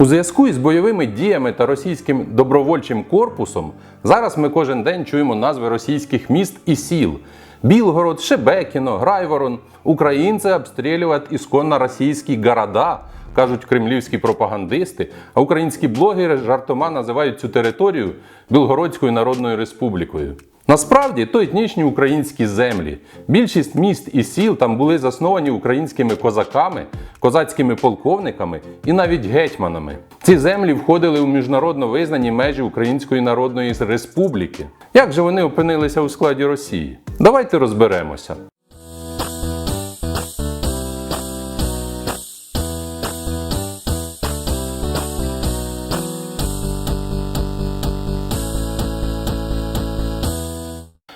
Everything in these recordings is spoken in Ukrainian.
У зв'язку із бойовими діями та російським добровольчим корпусом зараз ми кожен день чуємо назви російських міст і сіл. Білгород, Шебекіно, Грайворон. Українці обстрілюють ісконно російські города, кажуть кремлівські пропагандисти, а українські блогери жартома називають цю територію Білгородською Народною Республікою. Насправді то етнічні українські землі. Більшість міст і сіл там були засновані українськими козаками, козацькими полковниками і навіть гетьманами. Ці землі входили у міжнародно визнані межі Української Народної Республіки. Як же вони опинилися у складі Росії? Давайте розберемося.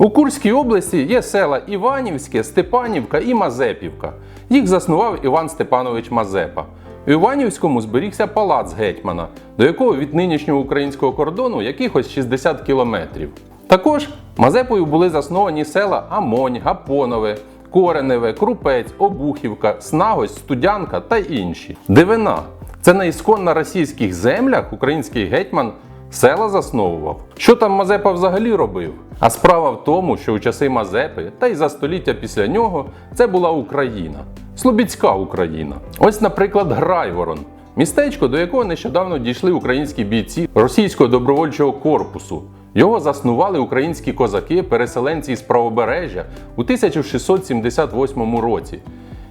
У Курській області є села Іванівське, Степанівка і Мазепівка. Їх заснував Іван Степанович Мазепа. У Іванівському зберігся палац гетьмана, до якого від нинішнього українського кордону якихось 60 кілометрів. Також Мазепою були засновані села Амонь, Гапонове, Кореневе, Крупець, Обухівка, Снагось, Студянка та інші. Дивина. Це на ісконно російських землях український гетьман села засновував. Що там Мазепа взагалі робив? А справа в тому, що у часи Мазепи та й за століття після нього це була Україна, Слобідська Україна. Ось, наприклад, Грайворон. Містечко, до якого нещодавно дійшли українські бійці російського добровольчого корпусу. Його заснували українські козаки, переселенці з правобережжя у 1678 році.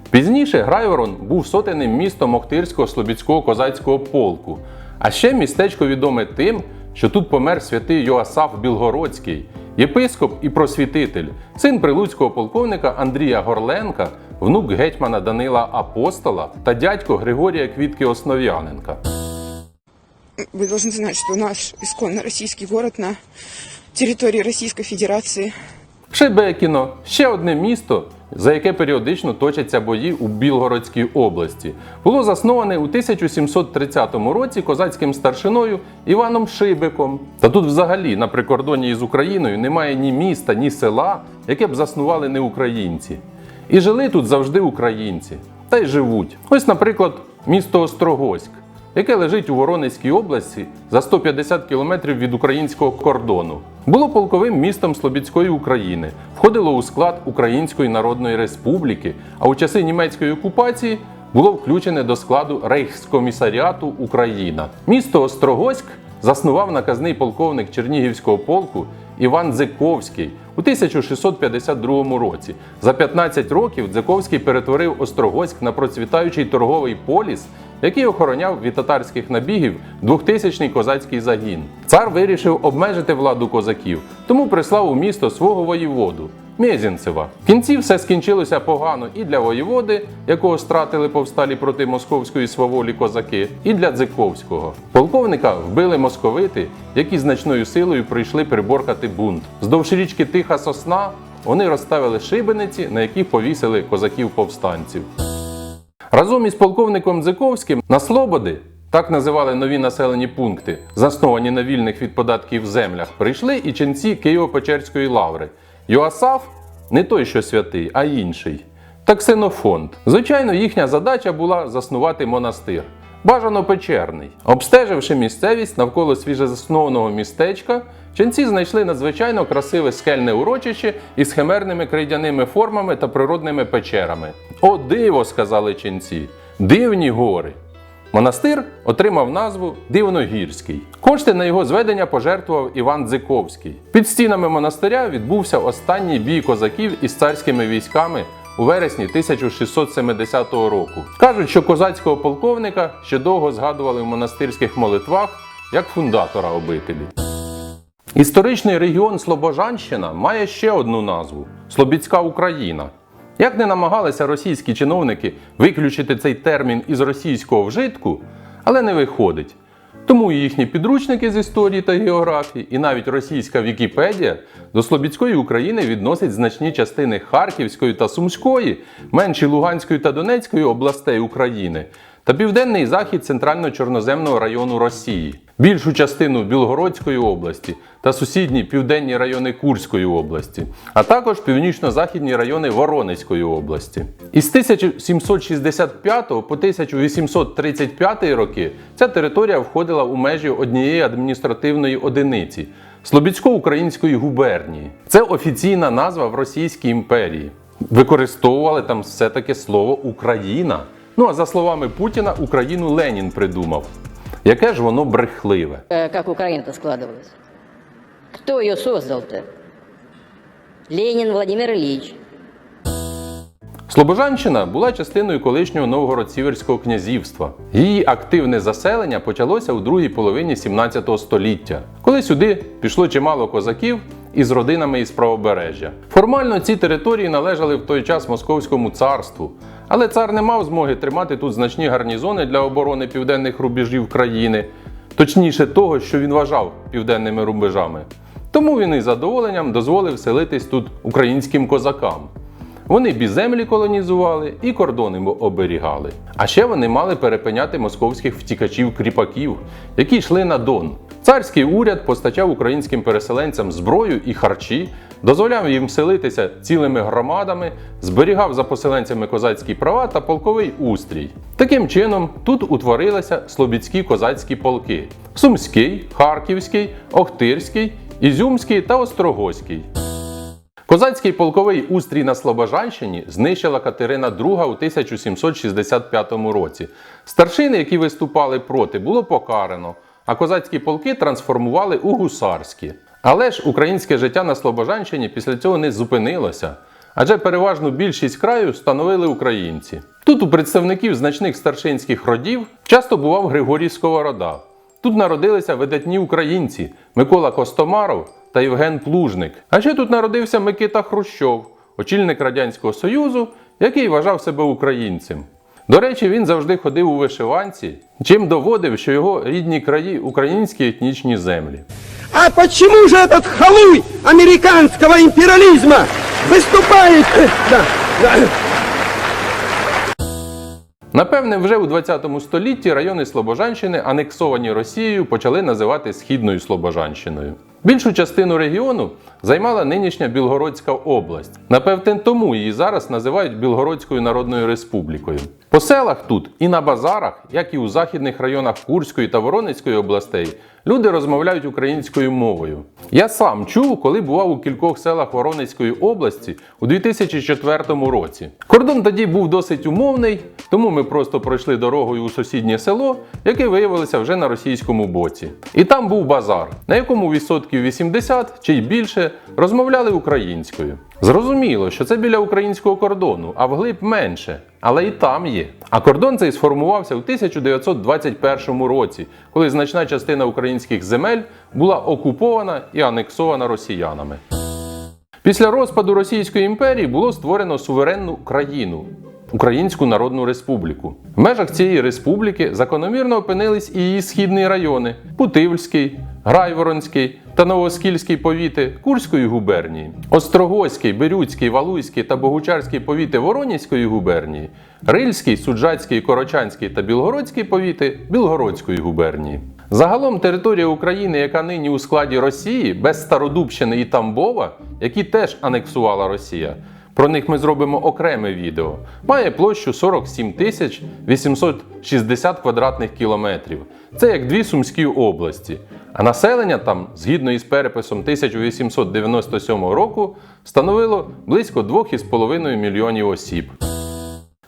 Пізніше Грайворон був сотенним містом Охтирського Слобідського козацького полку. А ще містечко відоме тим, що тут помер святий Йоасаф Білгородський, єпископ і просвітитель, син прилуцького полковника Андрія Горленка, внук гетьмана Данила Апостола та дядько Григорія Квітки Основ'яненка. Вы должны знать, что наш исконно российский город на территории Российской Федерации Шебекіно ще одне місто, за яке періодично точаться бої у Білгородській області, було засноване у 1730 році козацьким старшиною Іваном Шибиком. Та тут, взагалі, на прикордонні із Україною немає ні міста, ні села, яке б заснували не українці. І жили тут завжди українці, та й живуть. Ось, наприклад, місто Острогоськ яке лежить у Воронезькій області за 150 кілометрів від українського кордону. Було полковим містом Слобідської України, входило у склад Української Народної Республіки, а у часи німецької окупації було включене до складу Рейхскомісаріату Україна. Місто Острогоськ заснував наказний полковник Чернігівського полку Іван Дзиковський у 1652 році. За 15 років Дзиковський перетворив Острогоськ на процвітаючий торговий поліс, який охороняв від татарських набігів 2000-й козацький загін. Цар вирішив обмежити владу козаків, тому прислав у місто свого воєводу. Мєзінцева. В кінці все скінчилося погано і для воєводи, якого стратили повсталі проти московської сваволі козаки, і для Дзиковського. Полковника вбили московити, які значною силою прийшли приборкати бунт. Здовж річки Тиха Сосна вони розставили шибениці, на яких повісили козаків-повстанців. Разом із полковником Дзиковським на Слободи, так називали нові населені пункти, засновані на вільних від податків землях, прийшли і ченці Києво-Печерської лаври. Йоасаф не той, що святий, а інший. Та ксенофонд. Звичайно, їхня задача була заснувати монастир. Бажано печерний. Обстеживши місцевість навколо свіжезаснованого містечка, ченці знайшли надзвичайно красиве скельне урочище із химерними крейдяними формами та природними печерами. О, диво, сказали ченці! Дивні гори! Монастир отримав назву Дивногірський. Кошти на його зведення пожертвував Іван Дзиковський. Під стінами монастиря відбувся останній бій козаків із царськими військами у вересні 1670 року. Кажуть, що козацького полковника ще довго згадували в монастирських молитвах як фундатора обителі. Історичний регіон Слобожанщина має ще одну назву Слобідська Україна. Як не намагалися російські чиновники виключити цей термін із російського вжитку, але не виходить. Тому і їхні підручники з історії та географії, і навіть російська Вікіпедія до Слобідської України відносить значні частини Харківської та Сумської, менші Луганської та Донецької областей України та південний захід центрально-чорноземного району Росії, більшу частину Білгородської області та сусідні південні райони Курської області, а також північно-західні райони Воронезької області. Із 1765 по 1835 роки ця територія входила у межі однієї адміністративної одиниці Слобідсько-української губернії. Це офіційна назва в Російській імперії. Використовували там все-таки слово Україна. Ну а за словами Путіна, Україну Ленін придумав. Яке ж воно брехливе. Э, как Украина-то складывалась. Кто ее создал-то? Ленин Владимир Ильич. Слобожанщина була частиною колишнього Новгород-Сіверського князівства. Її активне заселення почалося у другій половині 17 століття, коли сюди пішло чимало козаків із родинами із правобережжя. Формально ці території належали в той час Московському царству, але цар не мав змоги тримати тут значні гарнізони для оборони південних рубежів країни, точніше того, що він вважав південними рубежами. Тому він із задоволенням дозволив селитись тут українським козакам. Вони бі землі колонізували і кордони оберігали. А ще вони мали перепиняти московських втікачів-кріпаків, які йшли на Дон. Царський уряд постачав українським переселенцям зброю і харчі, дозволяв їм селитися цілими громадами, зберігав за поселенцями козацькі права та полковий устрій. Таким чином, тут утворилися слобідські козацькі полки: Сумський, Харківський, Охтирський, Ізюмський та Острогоський. Козацький полковий устрій на Слобожанщині знищила Катерина II у 1765 році. Старшини, які виступали проти, було покарано, а козацькі полки трансформували у гусарські. Але ж українське життя на Слобожанщині після цього не зупинилося. Адже переважну більшість краю становили українці. Тут у представників значних старшинських родів часто бував Григорій Сковорода. Тут народилися видатні українці Микола Костомаров та Євген Плужник. А ще тут народився Микита Хрущов, очільник Радянського Союзу, який вважав себе українцем. До речі, він завжди ходив у вишиванці, чим доводив, що його рідні краї українські етнічні землі. А почему же этот халуй американского империализма выступает? э, Да, да. Напевне, вже у 20 столітті райони Слобожанщини, анексовані Росією, почали називати Східною Слобожанщиною. Більшу частину регіону займала нинішня Білгородська область. Напевне, тому її зараз називають Білгородською Народною Республікою. По селах тут і на базарах, як і у західних районах Курської та Воронезької областей, люди розмовляють українською мовою. Я сам чув, коли бував у кількох селах Воронезької області у 2004 році. Кордон тоді був досить умовний, тому ми просто пройшли дорогою у сусіднє село, яке виявилося вже на російському боці. І там був базар, на якому відсотків 80 чи й більше розмовляли українською. Зрозуміло, що це біля українського кордону, а вглиб менше. Але і там є. А кордон цей сформувався у 1921 році, коли значна частина українських земель була окупована і анексована росіянами. Після розпаду Російської імперії було створено суверенну країну Українську Народну Республіку. В межах цієї республіки закономірно опинились і її східні райони Путивльський, Грайворонський та Новоскільський повіти Курської губернії, Острогоський, Бирюцький, Валуйський та Богучарський повіти Воронізької губернії, Рильський, Суджацький, Корочанський та Білгородський повіти Білгородської губернії. Загалом територія України, яка нині у складі Росії, без Стародубщини і Тамбова, які теж анексувала Росія, про них ми зробимо окреме відео. Має площу 47 тисяч 860 квадратних кілометрів. Це як дві Сумські області. А населення там, згідно із переписом 1897 року, становило близько 2,5 мільйонів осіб.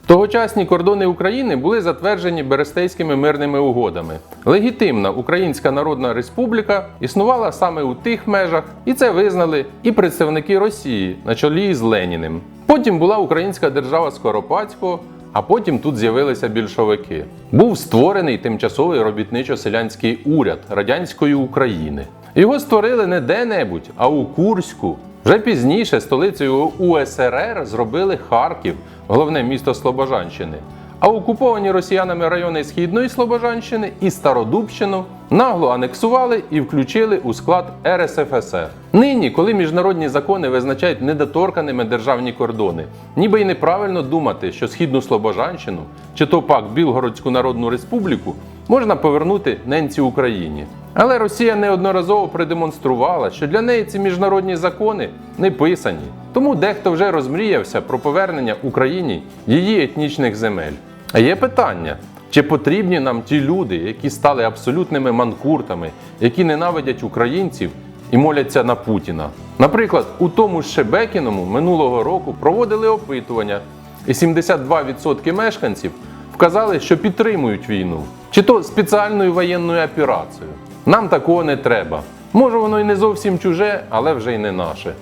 Тогочасні кордони України були затверджені Берестейськими мирними угодами. Легітимна Українська Народна Республіка існувала саме у тих межах, і це визнали і представники Росії на чолі з Леніним. Потім була Українська держава Скоропадського, а потім тут з'явилися більшовики. Був створений тимчасовий робітничо-селянський уряд радянської України. Його створили не де-небудь, а у Курську. Вже пізніше столицею УСРР зробили Харків, головне місто Слобожанщини. А окуповані росіянами райони Східної Слобожанщини і Стародубщину нагло анексували і включили у склад РСФСР. Нині, коли міжнародні закони визначають недоторканими державні кордони, ніби й неправильно думати, що Східну Слобожанщину чи то пак Білгородську Народну Республіку можна повернути ненці Україні. Але Росія неодноразово продемонструвала, що для неї ці міжнародні закони не писані. Тому дехто вже розмріявся про повернення Україні її етнічних земель. А є питання: чи потрібні нам ті люди, які стали абсолютними манкуртами, які ненавидять українців і моляться на Путіна? Наприклад, у тому ж Шебекіному минулого року проводили опитування, і 72% мешканців вказали, що підтримують війну, чи то спеціальною воєнною операцією. Нам такого не треба. Може, воно і не зовсім чуже, але вже й не наше.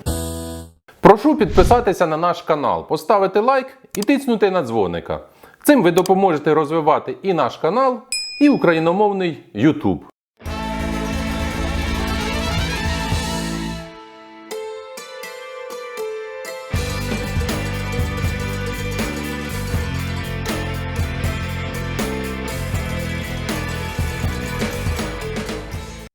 Прошу підписатися на наш канал, поставити лайк і тиснути на дзвоника. Цим ви допоможете розвивати і наш канал, і україномовний YouTube.